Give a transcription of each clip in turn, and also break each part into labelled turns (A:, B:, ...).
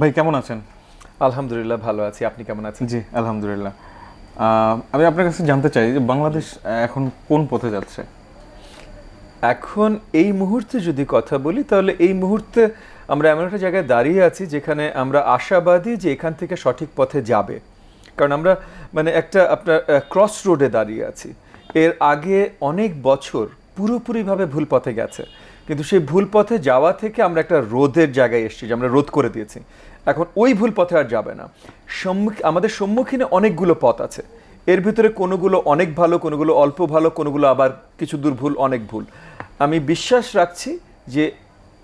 A: ভাই কেমন আছেন?
B: আলহামদুলিল্লাহ ভালো আছি। আপনি কেমন আছেন?
A: জি আলহামদুলিল্লাহ। আমি আপনার কাছে জানতে চাই যে বাংলাদেশ এখন কোন পথে যাচ্ছে?
B: এখন এই মুহূর্তে যদি কথা বলি তাহলে এই মুহূর্তে আমরা এমন একটা জায়গায় দাঁড়িয়ে আছি যেখানে আমরা আশাবাদী যে এখান থেকে সঠিক পথে যাবে। কারণ আমরা মানে একটা আপনার ক্রস রোডে দাঁড়িয়ে আছি। এর আগে অনেক বছর পুরোপুরিভাবে ভুল পথে গেছে। কিন্তু সেই ভুল পথে যাওয়া থেকে আমরা একটা রোধের জায়গায় এসেছি, যে আমরা রোধ করে দিয়েছি। এখন ওই ভুল পথে আর যাবে না। সম্মুখ আমাদের সম্মুখীনে অনেকগুলো পথ আছে। এর ভিতরে কোনোগুলো অনেক ভালো, কোনোগুলো অল্প ভালো, কোনোগুলো আবার কিছু দূর ভুল, অনেক ভুল। আমি বিশ্বাস রাখছি যে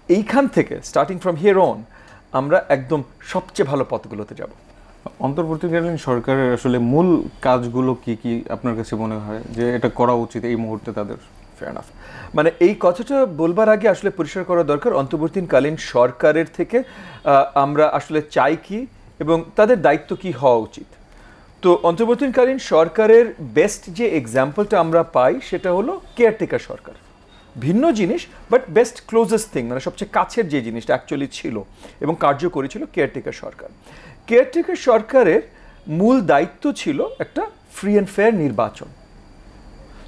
B: এইখান থেকে স্টার্টিং ফ্রম হিয়ার অন আমরা একদম সবচেয়ে ভালো পথগুলোতে যাব।
A: অন্তর্বর্তীকালীন সরকারের আসলে মূল কাজগুলো কি কি আপনার কাছে মনে হয়? যে এটা করা উচিত এই মুহূর্তে তাদের?
B: ফেয়ার এনাফ মানে এই কথাটা বলবার আগে আসলে পরিষ্কার করা দরকার, অন্তর্বর্তীকালীন সরকারের থেকে আমরা আসলে চাই কি এবং তাদের দায়িত্ব কি হওয়া উচিত। তো অন্তর্বর্তীকালীন সরকারের বেস্ট যে এক্সাম্পলটা আমরা পাই, সেটা হলো কেয়ারটেকার সরকার। ভিন্ন জিনিস বাট বেস্ট ক্লোজেস্ট থিং মানে সবচেয়ে কাছের যে জিনিসটা অ্যাকচুয়ালি ছিল এবং কার্যকরী ছিল কেয়ারটেকার সরকার। কেয়ারটেকার সরকারের মূল দায়িত্ব ছিল একটা ফ্রি অ্যান্ড ফেয়ার নির্বাচন।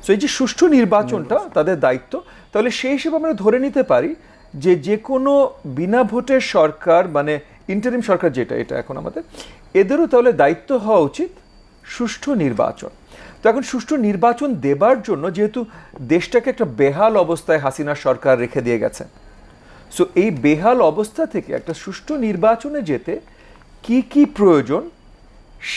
B: সো এই যে সুষ্ঠু নির্বাচনটা তাদের দায়িত্ব তাহলে সেই হিসেবে আমরা ধরে নিতে পারি যে যে কোনো বিনা ভোটের সরকার মানে ইন্টারিম সরকার যেটা এটা এখন আমাদের এদেরও তাহলে দায়িত্ব হওয়া উচিত সুষ্ঠু নির্বাচন। তো এখন সুষ্ঠু নির্বাচন দেবার জন্য যেহেতু দেশটাকে একটা বেহাল অবস্থায় হাসিনা সরকার রেখে দিয়ে গেছে। সো এই বেহাল অবস্থা থেকে একটা সুষ্ঠু নির্বাচনে যেতে কি কি প্রয়োজন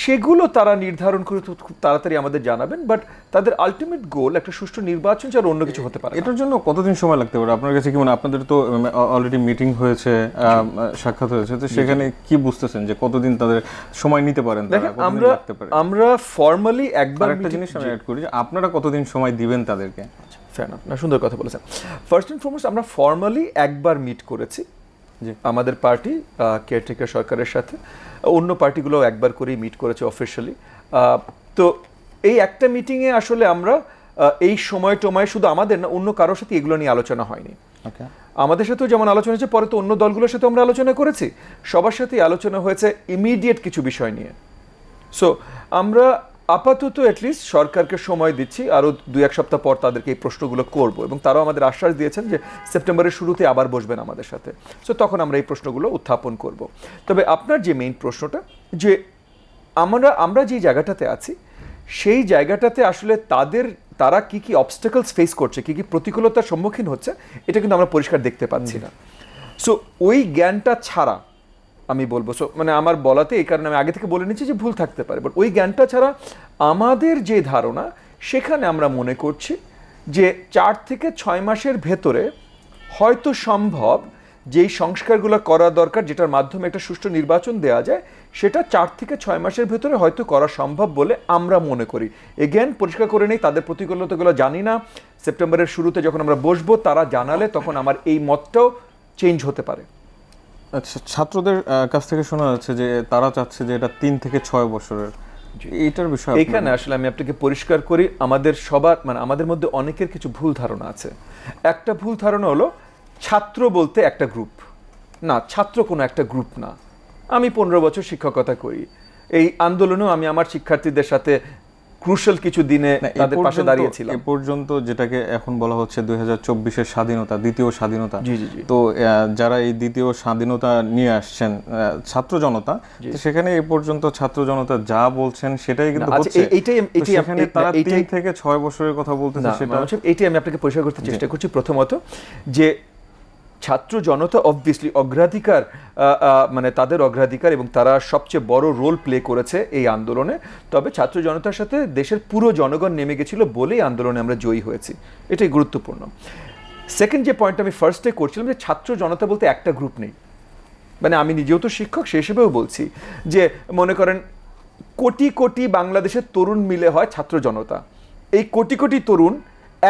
B: সেগুলো তারা নির্ধারণ করে খুব তাড়াতাড়ি আমাদের জানাবেন বাট তাদের আলটিমেট গোল একটা সুষ্ঠু নির্বাচন ছাড়া অন্য কিছু হতে পারে
A: এটার জন্য কতদিন সময় লাগতে পারে? আপনার কাছে কি মনে? আপনাদের তো অলরেডি মিটিং হয়েছে সাক্ষাৎ হয়েছে তো সেখানে কি বুঝতেছেন যে কতদিন তাদের সময় নিতে পারেন
B: দেখেন আমরা আমরা ফর্মালি একবার
A: একটা জিনিস আমি অ্যাড করি যে আপনারা কতদিন সময় দিবেন তাদেরকে?
B: ফ্যান না সুন্দর কথা বলেছেন। ফার্স্ট অ্যান্ড ফরমোস্ট আমরা ফর্মালি একবার মিট করেছি। আমাদের পার্টি কেয়ারটেকার সরকারের সাথে। অন্য পার্টিগুলো একবার করেই মিট করেছে অফিসিয়ালি তো এই একটা মিটিংয়ে আসলে আমরা এই সময় টময় শুধু আমাদের না অন্য কারোর সাথে এগুলো নিয়ে আলোচনা হয়নি। আমাদের সাথেও যেমন আলোচনা হয়েছে পরে তো অন্য দলগুলোর সাথে আমরা আলোচনা করেছি। সবার সাথেই আলোচনা হয়েছে ইমিডিয়েট কিছু বিষয় নিয়ে। সো আমরা আপাতত অ্যাটলিস্ট সরকারকে সময় দিচ্ছি আরও দু এক সপ্তাহ পর তাদেরকে এই প্রশ্নগুলো করব এবং তারাও আমাদের আশ্বাস দিয়েছেন যে সেপ্টেম্বরের শুরুতে আবার বসবেন আমাদের সাথে। সো তখন আমরা এই প্রশ্নগুলো উত্থাপন করব। তবে আপনার যে মেইন প্রশ্নটা যে আমরা আমরা যে জায়গাটাতে আছি সেই জায়গাটাতে আসলে তাদের তারা কি কি অবস্টাকলস ফেস করছে কি কি প্রতিকূলতার সম্মুখীন হচ্ছে এটা কিন্তু আমরা পরিষ্কার দেখতে পাচ্ছি না। সো ওই জ্ঞানটা ছাড়া আমি বলব। সো মানে আমার বলাতে এই কারণে আমি আগে থেকে বলে নিচ্ছি যে ভুল থাকতে পারে। বাট ওই জ্ঞানটা ছাড়া আমাদের যে ধারণা, সেখানে আমরা মনে করছি যে চার থেকে ছয় মাসের ভেতরে হয়তো সম্ভব যেই সংস্কারগুলো করা দরকার, যেটার মাধ্যমে একটা সুষ্ঠু নির্বাচন দেওয়া যায়, সেটা চার থেকে ছয় মাসের ভেতরে হয়তো করা সম্ভব বলে আমরা মনে করি। এগেন পরিষ্কার করে নেই, তাদের প্রতিকূলতাগুলো জানি না। সেপ্টেম্বরের শুরুতে যখন আমরা বসবো, তারা জানালে তখন আমার এই মতটাও চেঞ্জ হতে পারে।
A: আচ্ছা ছাত্রদের কাছ থেকে শোনা যাচ্ছে যে তারা চাচ্ছে যে এটা তিন থেকে ছয় বছরের। এইটার বিষয়ে
B: এখানে আসলে আমি আপনাকে পরিষ্কার করি আমাদের সবার মানে আমাদের মধ্যে অনেকের কিছু ভুল ধারণা আছে। একটা ভুল ধারণা হলো ছাত্র বলতে একটা গ্রুপ না ছাত্র কোনো একটা গ্রুপ না। আমি পনেরো বছর শিক্ষকতা করি। এই আন্দোলনেও আমি আমার শিক্ষার্থীদের সাথে ক্রুশাল কিছু দিনে তাদের পাশে দাঁড়িয়েছিলাম।
A: এ পর্যন্ত যেটাকে এখন বলা হচ্ছে দুই চব্বিশের স্বাধীনতা দ্বিতীয় স্বাধীনতা। তো যারা এই দ্বিতীয় স্বাধীনতা নিয়ে আসছেন ছাত্র জনতা সেখানে এ পর্যন্ত ছাত্র জনতা যা বলছেন সেটাই কিন্তু
B: আচ্ছা,
A: হচ্ছে।
B: এইটাই- এইটাই-
A: তারা তিন থেকে ছয় বছরের কথা বলতেছে সেটা
B: এইটাই আমি আপনাকে পরিষ্কার করতে চেষ্টা করছি প্রথমত যে ছাত্র জনতা অবভিয়াসলি অগ্রাধিকার মানে তাদের অগ্রাধিকার এবং তারা সবচেয়ে বড় রোল প্লে করেছে এই আন্দোলনে। তবে ছাত্র জনতার সাথে দেশের পুরো জনগণ নেমে গেছিল বলেই আন্দোলনে আমরা জয়ী হয়েছি। এটাই গুরুত্বপূর্ণ। সেকেন্ড যে পয়েন্ট আমি ফার্স্টে করছিলাম যে ছাত্র জনতা বলতে একটা গ্রুপ নেই। মানে আমি নিজেও তো শিক্ষক, সে হিসেবেও বলছি যে মনে করেন কোটি কোটি বাংলাদেশের তরুণ মিলে হয় ছাত্র জনতা। এই কোটি কোটি তরুণ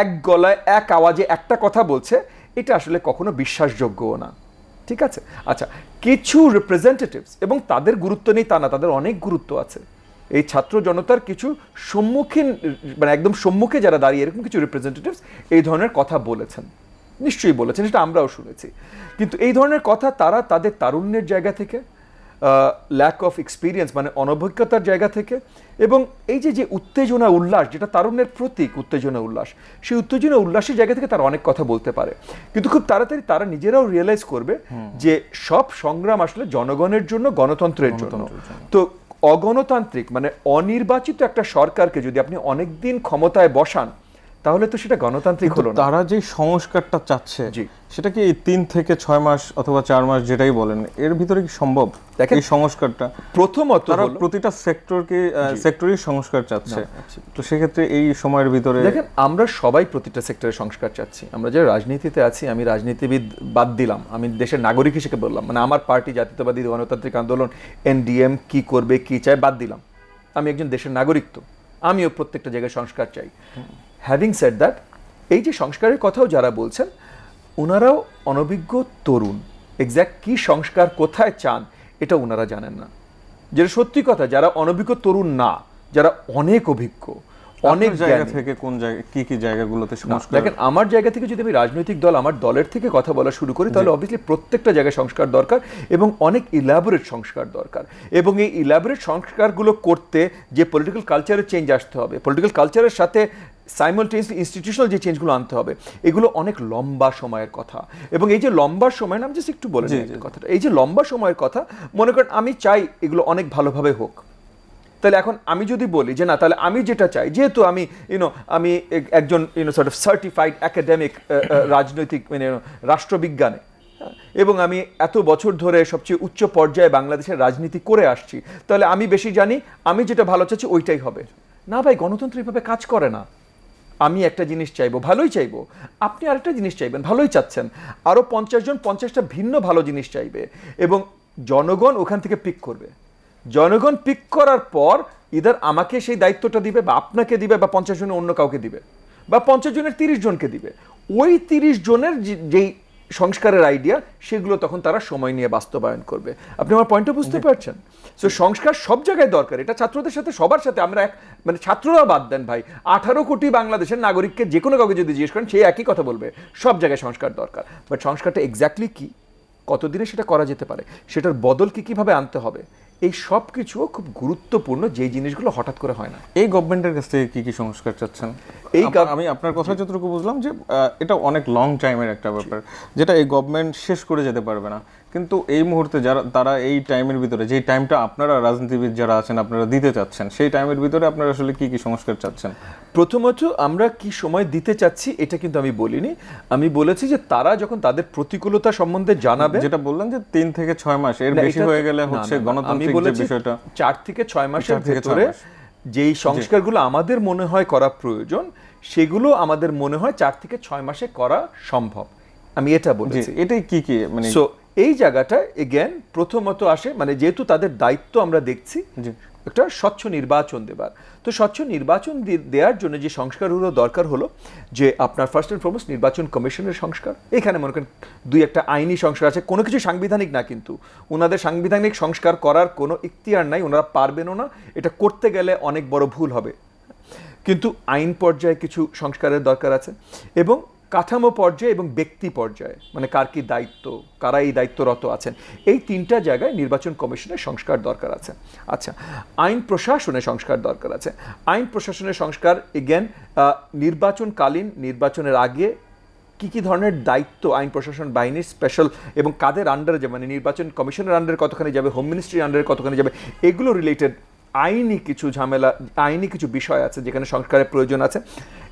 B: এক গলায়, এক আওয়াজে একটা কথা বলছে এটা আসলে কখনো বিশ্বাসযোগ্যও না। ঠিক আছে? আচ্ছা কিছু রিপ্রেজেন্টেটিভস এবং তাদের গুরুত্ব নেই তা না, তাদের অনেক গুরুত্ব আছে। এই ছাত্র জনতার কিছু সম্মুখীন মানে একদম সম্মুখে যারা দাঁড়িয়ে, এরকম কিছু রিপ্রেজেন্টেটিভস এই ধরনের কথা বলেছেন। নিশ্চয়ই বলেছেন, সেটা আমরাও শুনেছি। কিন্তু এই ধরনের কথা তারা তাদের তারুণ্যের জায়গা থেকে ল্যাক অফ এক্সপিরিয়েন্স মানে অনভিজ্ঞতার জায়গা থেকে এবং এই যে যে উত্তেজনা উল্লাস যেটা তারুণ্যের প্রতীক উত্তেজনা উল্লাস সেই উত্তেজনা উল্লাসের জায়গা থেকে তারা অনেক কথা বলতে পারে। কিন্তু খুব তাড়াতাড়ি তারা নিজেরাও রিয়েলাইজ করবে যে সব সংগ্রাম আসলে জনগণের জন্য। গণতন্ত্রের জন্য। তো অগণতান্ত্রিক মানে অনির্বাচিত একটা সরকারকে যদি আপনি অনেকদিন ক্ষমতায় বসান তাহলে তো সেটা গণতান্ত্রিক হলো
A: তারা যে সংস্কারটা চাচ্ছে। সেটা কি তিন থেকে ছয় মাস অথবা চার মাস যেটাই বলেন এর ভিতরে কি সম্ভব?
B: দেখেন-
A: এই সংস্কারটা?
B: প্রথমত
A: তারা প্রতিটা সেক্টরকে সেক্টরই সংস্কার চাচ্ছে। তো সেক্ষেত্রে এই সময়ের ভিতরে
B: দেখেন আমরা সবাই প্রতিটা সেক্টরে সংস্কার চাচ্ছি। আমরা যে রাজনীতিতে আছি আমি রাজনীতিবিদ বাদ দিলাম। আমি দেশের নাগরিক হিসেবে বললাম। মানে আমার পার্টি জাতীয়তাবাদী গণতান্ত্রিক আন্দোলন এনডিএম কি করবে কি চায় বাদ দিলাম। আমি একজন দেশের নাগরিক তো। আমিও প্রত্যেকটা জায়গায় সংস্কার চাই। হ্যাভিং সেট দ্যাট এই যে সংস্কারের কথাও যারা বলছেন ওনারাও অনভিজ্ঞ তরুণ। এক্স্যাক্ট কী সংস্কার কোথায় চান, এটা ওনারা জানেন না। যেটা সত্যি কথা, যারা অনভিজ্ঞ তরুণ না, যারা অনেক অভিজ্ঞ অনেক
A: জায়গা থেকে কোন জায়গা কি কি জায়গাগুলোতে সংস্কার
B: দেখেন আমার জায়গা থেকে যদি আমি রাজনৈতিক দল আমার দলের থেকে কথা বলা শুরু করি তাহলে অবভিয়াসলি প্রত্যেকটা জায়গায় সংস্কার দরকার এবং অনেক ইলাবোরেট সংস্কার দরকার। এবং এই ইলাবোরেট সংস্কারগুলো করতে যে পলিটিক্যাল কালচারের চেঞ্জ আসতে হবে পলিটিক্যাল কালচারের সাথে সাইমলটেনিয়াসলি ইনস্টিটিউশনাল যে চেঞ্জগুলো আনতে হবে এগুলো অনেক লম্বা সময়ের কথা। এবং এই যে লম্বা সময় না আমি জাস্ট একটু বলে কথাটা। এই যে লম্বা সময়ের কথা মনে করেন আমি চাই এগুলো অনেক ভালোভাবে হোক। তাহলে এখন আমি যদি বলি যে না তাহলে আমি যেটা চাই যেহেতু আমি ইউনো আমি এক- একজন you know sort of certified academic রাজনৈতিক মানে রাষ্ট্রবিজ্ঞানে হ্যাঁ, এবং আমি এত বছর ধরে সবচেয়ে উচ্চ পর্যায়ে বাংলাদেশের রাজনীতি করে আসছি তাহলে আমি বেশি জানি আমি যেটা ভালো চাচ্ছি ওইটাই হবে। না ভাই গণতন্ত্র এইভাবে কাজ করে না। আমি একটা জিনিস চাইব ভালোই চাইব। আপনি আরেকটা জিনিস চাইবেন ভালোই চাচ্ছেন। আরও পঞ্চাশ জন পঞ্চাশটা ভিন্ন ভালো জিনিস চাইবে এবং জনগণ ওখান থেকে পিক করবে। জনগণ পিক করার পর ইদার আমাকে সেই দায়িত্বটা দিবে বা আপনাকে দিবে বা পঞ্চাশ জনের অন্য কাউকে দিবে বা পঞ্চাশ জনের তিরিশ জনকে দিবে। ওই তিরিশ জনের যেই সংস্কারের আইডিয়া সেগুলো তখন তারা সময় নিয়ে বাস্তবায়ন করবে। আপনি আমার পয়েন্টটা বুঝতে পারছেন? সো সংস্কার সব জায়গায় দরকার। এটা ছাত্রদের সাথে সবার সাথে আমরা এক মানে ছাত্ররা বাদ দেন ভাই। আঠারো কোটি বাংলাদেশের নাগরিককে যে কোনো কাউকে যদি জিজ্ঞেস করেন সে একই কথা বলবে। সব জায়গায় সংস্কার দরকার। বাট সংস্কারটা এক্স্যাক্টলি কি? কতদিনে সেটা করা যেতে পারে? সেটার বদল কি কীভাবে আনতে হবে? এই সব কিছুও খুব গুরুত্বপূর্ণ যে জিনিসগুলো হঠাৎ করে হয় না।
A: এই গভর্নমেন্টের কাছ থেকে কী কী সংস্কার চাচ্ছেন?
B: এই
A: আমি আপনার কথা যতটুকু বুঝলাম যে এটা অনেক লং টাইমের একটা ব্যাপার যেটা এই গভর্নমেন্ট শেষ করে যেতে পারবে না। কিন্তু এই মুহূর্তে যারা তারা এই টাইমের ভিতরে যেই টাইমটা আপনারা রাজনীতিবিদ যারা আছেন আপনারা দিতে চাচ্ছেন সেই টাইমের ভিতরে আপনারা আসলে কি কি সংস্কার চাচ্ছেন?
B: প্রথমত আমরা কি সময় দিতে চাচ্ছি এটা কিন্তু আমি বলিনি। আমি বলেছি যে তারা যখন তাদের প্রতিকূলতা সম্বন্ধে জানাবে
A: যেটা বললেন যে তিন থেকে ছয় মাস এর বেশি হয়ে গেলে হচ্ছে গণতান্ত্রিক যে বিষয়টা
B: চার থেকে ছয় মাসের ভেতরে যেই সংস্কারগুলো আমাদের মনে হয় করা প্রয়োজন সেগুলো আমাদের মনে হয় চার থেকে ছয় মাসে করা সম্ভব। আমি এটা বলছি।
A: এটাই কি কি মানে
B: সো এই জায়গাটায় এগেন প্রথমত আসে মানে যেহেতু তাদের দায়িত্ব আমরা দেখছি একটা স্বচ্ছ নির্বাচন দেবার। তো স্বচ্ছ নির্বাচন দেওয়ার জন্য যে সংস্কারগুলো দরকার হলো যে আপনার ফার্স্ট অ্যান্ড ফরমোস্ট নির্বাচন কমিশনের সংস্কার এখানে মনে করেন দুই একটা আইনি সংস্কার আছে কোনো কিছু সাংবিধানিক না কিন্তু ওনাদের সাংবিধানিক সংস্কার করার কোনো ইখতিয়ার নাই ওনারা পারবেনও না এটা করতে গেলে অনেক বড় ভুল হবে। কিন্তু আইন পর্যায়ে কিছু সংস্কারের দরকার আছে এবং কাঠামো পর্যায়ে এবং ব্যক্তি পর্যায়ে মানে কার কি দায়িত্ব, কারা এই দায়িত্বরত আছেন, এই তিনটা জায়গায় নির্বাচন কমিশনের সংস্কার দরকার আছে। আচ্ছা আইন প্রশাসনে সংস্কার দরকার আছে। আইন প্রশাসনের সংস্কার এগেন নির্বাচনকালীন নির্বাচনের আগে কি কি ধরনের দায়িত্ব আইন প্রশাসন বাহিনীর স্পেশাল এবং কাদের আন্ডারে যাবে? মানে নির্বাচন কমিশনের আন্ডারে কতখানি যাবে? হোম মিনিস্ট্রির আন্ডারে কতখানি যাবে? এগুলো রিলেটেড আইনি কিছু ঝামেলা আইনি কিছু বিষয় আছে যেখানে সংস্কারের প্রয়োজন আছে।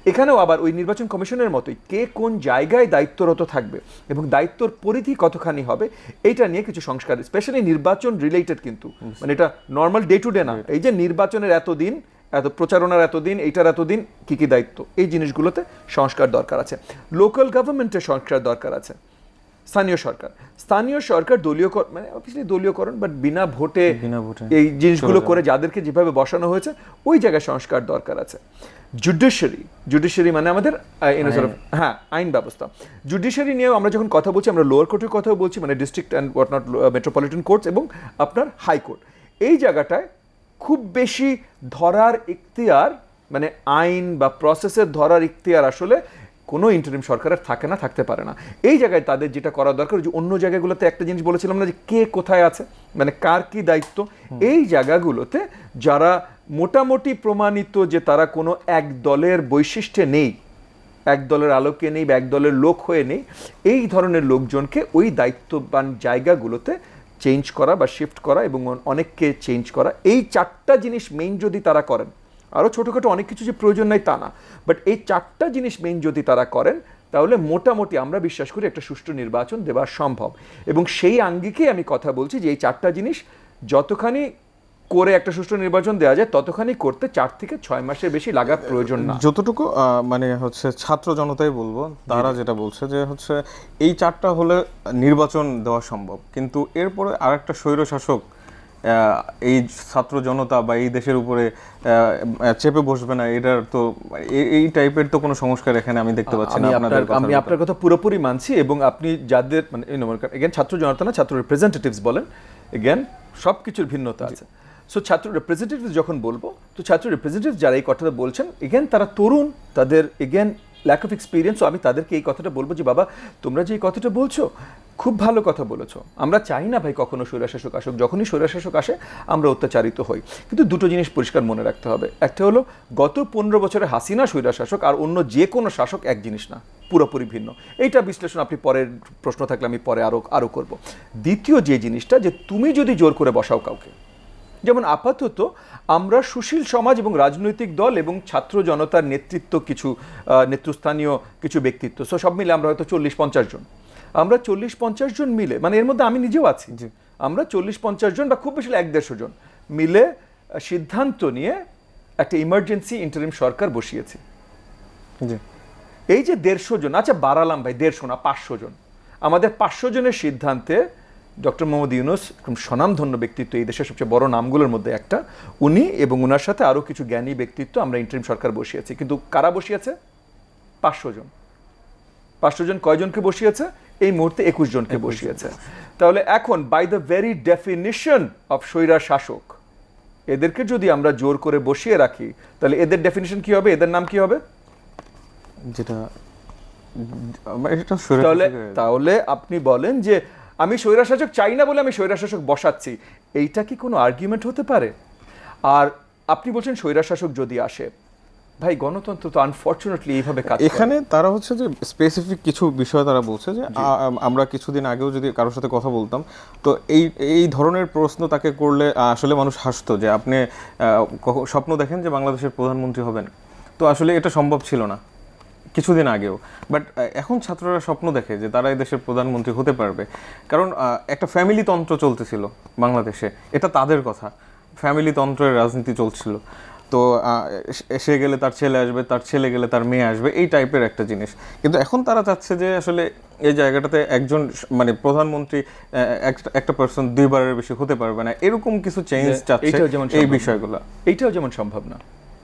B: এখানেও আবার ওই নির্বাচন কমিশনের মতোই কে কোন জায়গায় দায়িত্বরত থাকবে এবং দায়িত্বর পরিধি কতখানি হবে এইটা নিয়ে কিছু সংস্কার স্পেশালি নির্বাচন রিলেটেড কিন্তু। মানে এটা নর্মাল ডে টু ডে না। এই যে নির্বাচনের এতদিন এত প্রচারণার এতদিন এইটার এতদিন কী কী দায়িত্ব? এই জিনিসগুলোতে সংস্কার দরকার আছে। লোকাল গভর্নমেন্টের সংস্কার দরকার আছে। স্থানীয় সরকার। স্থানীয় সরকার দলীয় মানে অবভিয়াসলি দলীয়করণ বাট বিনা ভোটে
A: বিনা ভোটে
B: এই জিনিসগুলো করে যাদেরকে যেভাবে বসানো হয়েছে ওই জায়গায় সংস্কার দরকার আছে। জুডিশিয়ারি জুডিশিয়ারি মানে আমাদের হ্যাঁ আইন ব্যবস্থা। জুডিশিয়ারি নিয়েও আমরা যখন কথা বলছি আমরা লোয়ার কোর্টের কথাও বলছি মানে district and what not metropolitan courts এবং আপনার হাইকোর্ট এই জায়গাটায় খুব বেশি ধরার ইখতিয়ার মানে আইন বা প্রসেসের ধরার ইখতিয়ার আসলে কোনো ইন্টারিম সরকারের থাকে না থাকতে পারে না। এই জায়গায় তাদের যেটা করা দরকার যে অন্য জায়গাগুলোতে একটা জিনিস বলেছিলাম না যে কে কোথায় আছে মানে কার কি দায়িত্ব এই জায়গাগুলোতে যারা মোটামুটি প্রমাণিত যে তারা কোনো এক দলের বৈশিষ্ট্যে নেই এক দলের আলোকে নেই বা এক দলের লোক হয়ে নেই এই ধরনের লোকজনকে ওই দায়িত্ববান জায়গাগুলোতে চেঞ্জ করা বা শিফট করা এবং অনেককে চেঞ্জ করা এই চারটা জিনিস মেইন যদি তারা করেন আরও ছোটোখাটো অনেক কিছু যে প্রয়োজন নাই তা না। বাট এই চারটা জিনিস মেন যদি তারা করেন তাহলে মোটামুটি আমরা বিশ্বাস করি একটা সুষ্ঠু নির্বাচন দেওয়া সম্ভব। এবং সেই আঙ্গিকেই আমি কথা বলছি যে এই চারটা জিনিস যতখানি করে একটা সুষ্ঠু নির্বাচন দেওয়া যায় ততখানি করতে চার থেকে ছয় মাসের বেশি লাগার প্রয়োজন না।
A: যতটুকু মানে হচ্ছে ছাত্র জনতাই বলব তারা যেটা বলছে যে হচ্ছে এই চারটা হলে নির্বাচন দেওয়া সম্ভব। কিন্তু এরপরে আরেকটা স্বৈর শাসক এই ছাত্র জনতা বা এই দেশের উপরে চেপে বসবে না এটার তো এই টাইপের তো কোনো সংস্কার এখানে আমি দেখতে পাচ্ছি না
B: আমি
A: আপনাদের
B: আপনার আমি আপনার কথা পুরোপুরি মানছি এবং আপনি যাদের মানে এগেন ছাত্র জনতা না ছাত্র রিপ্রেজেন্টেটিভস বলেন এগেন সব কিছুর ভিন্নতা আছে। সো ছাত্র রিপ্রেজেন্টেটিভ যখন বলব তো ছাত্র রিপ্রেজেন্টেটিভ যারা এই কথাটা বলছেন এগেন তারা তরুণ তাদের এগেন ল্যাক অফ এক্সপিরিয়েন্স আমি তাদেরকে এই কথাটা বলব যে বাবা তোমরা যে এই কথাটা বলছো খুব ভালো কথা বলেছ। আমরা চাই না ভাই কখনো স্বৈরাশাসক আসুক। যখনই স্বৈরাশাসক আসে, আমরা অত্যাচারিত হই। কিন্তু দুটো জিনিস পরিষ্কার মনে রাখতে হবে। একটা হলো, গত পনেরো বছরে হাসিনা স্বৈরাশাসক আর অন্য যে কোনো শাসক এক জিনিস না, পুরোপুরি ভিন্ন। এইটা বিশ্লেষণ আপনি পরের প্রশ্ন থাকলে আমি পরে আরও আরও করব। দ্বিতীয় যে জিনিসটা, যে তুমি যদি জোর করে বসাও কাউকে, যেমন আপাতত আমরা সুশীল সমাজ এবং রাজনৈতিক দল এবং ছাত্র জনতার নেতৃত্ব কিছু নেতৃস্থানীয় কিছু ব্যক্তিত্ব, সো সব মিলে আমরা হয়তো চল্লিশ, পঞ্চাশ জন। আমরা চল্লিশ পঞ্চাশ জন মিলে মানে এর মধ্যে আমি নিজেও আছি আমরা চল্লিশ পঞ্চাশ জন বা খুব বেশি এক দেড়শো জন মিলে সিদ্ধান্ত নিয়ে একটা ইমার্জেন্সি ইন্টারিম সরকার বসিয়েছি। এই যে দেড়শো জন আচ্ছা বাড়ালাম ভাই দেড়শো না পাঁচশো জন। আমাদের পাঁচশো জনের সিদ্ধান্তে ডক্টর মোহাম্মদ ইউনুস স্বনামধন্য ব্যক্তিত্ব এই দেশের সবচেয়ে বড় নামগুলোর মধ্যে একটা উনি এবং ওনার সাথে আরও কিছু জ্ঞানী ব্যক্তিত্ব আমরা ইন্টারিম সরকার বসিয়েছি। কিন্তু কারা বসিয়েছে? পাঁচশো জন। পাঁচশো জন কয়জনকে বসিয়েছে? এই মুহূর্তে একুশ জনকে বসিয়েছে। তাহলে এখন by the very definition of স্বৈরা শাসক এদেরকে যদি আমরা জোর করে বসিয়ে রাখি তাহলে এদের ডেফিনিশন কি হবে? এদের নাম কি হবে?
A: যেটা এটা
B: তাহলে তাহলে আপনি বলেন যে আমি স্বৈরাশাসক চাই না বলে আমি স্বৈরাশাসক বসাচ্ছি। এইটা কি কোনো আর্গুমেন্ট হতে পারে? আর আপনি বলছেন স্বৈরাশাসক যদি আসে ভাই গণতন্ত্র তো আনফর্চুনেটলি এইভাবে কাজ
A: এখানে তারা হচ্ছে যে স্পেসিফিক কিছু বিষয় তারা বলছে যে আমরা কিছুদিন আগেও যদি কারোর সাথে কথা বলতাম তো এই এই ধরনের প্রশ্ন তাকে করলে আসলে মানুষ হাসতো যে আপনি স্বপ্ন দেখেন যে বাংলাদেশের প্রধানমন্ত্রী হবেন। তো আসলে এটা সম্ভব ছিল না কিছুদিন আগেও। বাট এখন ছাত্ররা স্বপ্ন দেখে যে তারা এই দেশের প্রধানমন্ত্রী হতে পারবে। কারণ একটা ফ্যামিলি তন্ত্র চলতেছিল বাংলাদেশে এটা তাদের কথা। ফ্যামিলি তন্ত্রের রাজনীতি চলছিল। তো আহ, সে- সে গেলে তার ছেলে আসবে তার ছেলে গেলে তার মেয়ে আসবে এই টাইপের একটা জিনিস। কিন্তু এখন তারা চাচ্ছে যে আসলে এই জায়গাটাতে একজন মানে প্রধানমন্ত্রী একটা- পার্সন দুইবারের বেশি হতে পারবে না। এরকম কিছু চেঞ্জ চাচ্ছে এই বিষয়গুলো।
B: এইটাও যেমন সম্ভব না।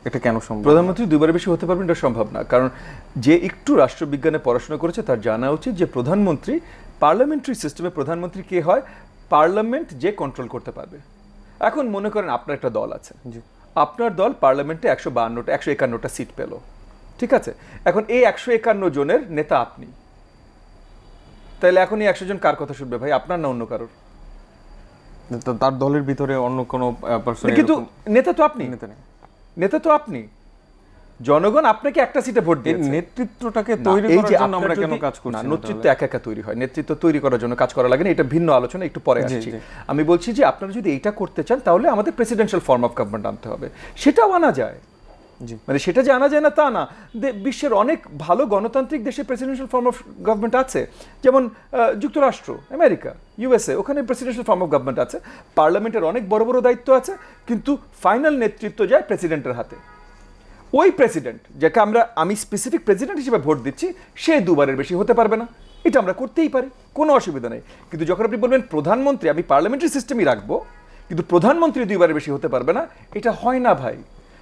A: এটা কেন সম্ভব
B: প্রধানমন্ত্রী দুবারের বেশি হতে পারবেন এটা সম্ভব না। কারণ যে একটু রাষ্ট্রবিজ্ঞানে পড়াশোনা করেছে তার জানা উচিত যে প্রধানমন্ত্রী পার্লামেন্টারি সিস্টেমে প্রধানমন্ত্রী কে হয় পার্লামেন্ট যে কন্ট্রোল করতে পারবে। এখন মনে করেন আপনার একটা দল আছে।
A: জি।
B: আপনার দল পার্লামেন্টে একশো বাহান্নটা একশো একান্নটা সিট পেল। ঠিক আছে? এখন এই একশো একান্ন জনের নেতা আপনি। তাহলে এখন এই একশো জন কার কথা শুনবে ভাই? আপনার না অন্য কারোর?
A: তার দলের ভিতরে অন্য কোনো
B: কিন্তু নেতা তো আপনি।
A: নেতা নেই।
B: নেতা তো আপনি। জনগণ আপনাকে একটা সিটে ভোট দিয়েছে।
A: নেতৃত্বটাকে তৈরি করার জন্য আমরা কেন কাজ করছি
B: না নেতৃত্ব? একা একা তৈরি হয় নেতৃত্ব তৈরি করার জন্য কাজ করা লাগে না এটা ভিন্ন আলোচনা একটু পরে আসছি। আমি বলছি যে আপনারা যদি এইটা করতে চান তাহলে আমাদের প্রেসিডেন্সিয়াল ফর্ম অফ গভর্নমেন্ট আনতে হবে। সেটাও আনা যায়। মানে সেটা যে আনা যায় না তা না। বিশ্বের অনেক ভালো গণতান্ত্রিক দেশে প্রেসিডেন্সিয়াল ফর্ম অফ গভর্নমেন্ট আছে। যেমন যুক্তরাষ্ট্র আমেরিকা ইউএসএ ওখানে প্রেসিডেন্সিয়াল ফর্ম অফ গভর্নমেন্ট আছে। পার্লামেন্টের অনেক বড় বড় দায়িত্ব আছে কিন্তু ফাইনাল নেতৃত্ব যায় প্রেসিডেন্টের হাতে। ওই প্রেসিডেন্ট যাকে আমরা আমি স্পেসিফিক প্রেসিডেন্ট হিসেবে ভোট দিচ্ছি সে দুবারের বেশি হতে পারবে না। এটা আমরা করতেই পারি কোনো অসুবিধা নেই। কিন্তু যখন আপনি বলবেন প্রধানমন্ত্রী আমি পার্লামেন্টারি সিস্টেমই রাখব কিন্তু প্রধানমন্ত্রী দুইবারের বেশি হতে পারবে না এটা হয় না ভাই।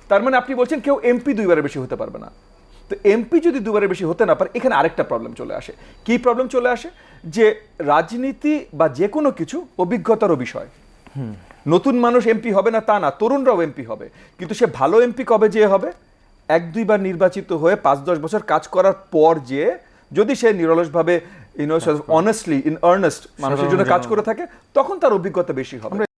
B: তার মানে আপনি বলছেন কেউ এমপি দুইবারের বেশি হতে পারবে না। তো এমপি যদি দুবারের বেশি হতে না পারে এখানে আরেকটা প্রবলেম চলে আসে। কি প্রবলেম চলে আসে? যে রাজনীতি বা যে কোনো কিছু অভিজ্ঞতারও বিষয়। নতুন মানুষ এমপি হবে না তা না তরুণরাও এমপি হবে। কিন্তু সে ভালো এমপি কবে যে হবে? এক দুইবার নির্বাচিত হয়ে পাঁচ দশ বছর কাজ করার পর যে যদি সে নিরলসভাবে you know honestly in earnest মানুষের জন্য কাজ করে থাকে তখন তার অভিজ্ঞতা বেশি হবে।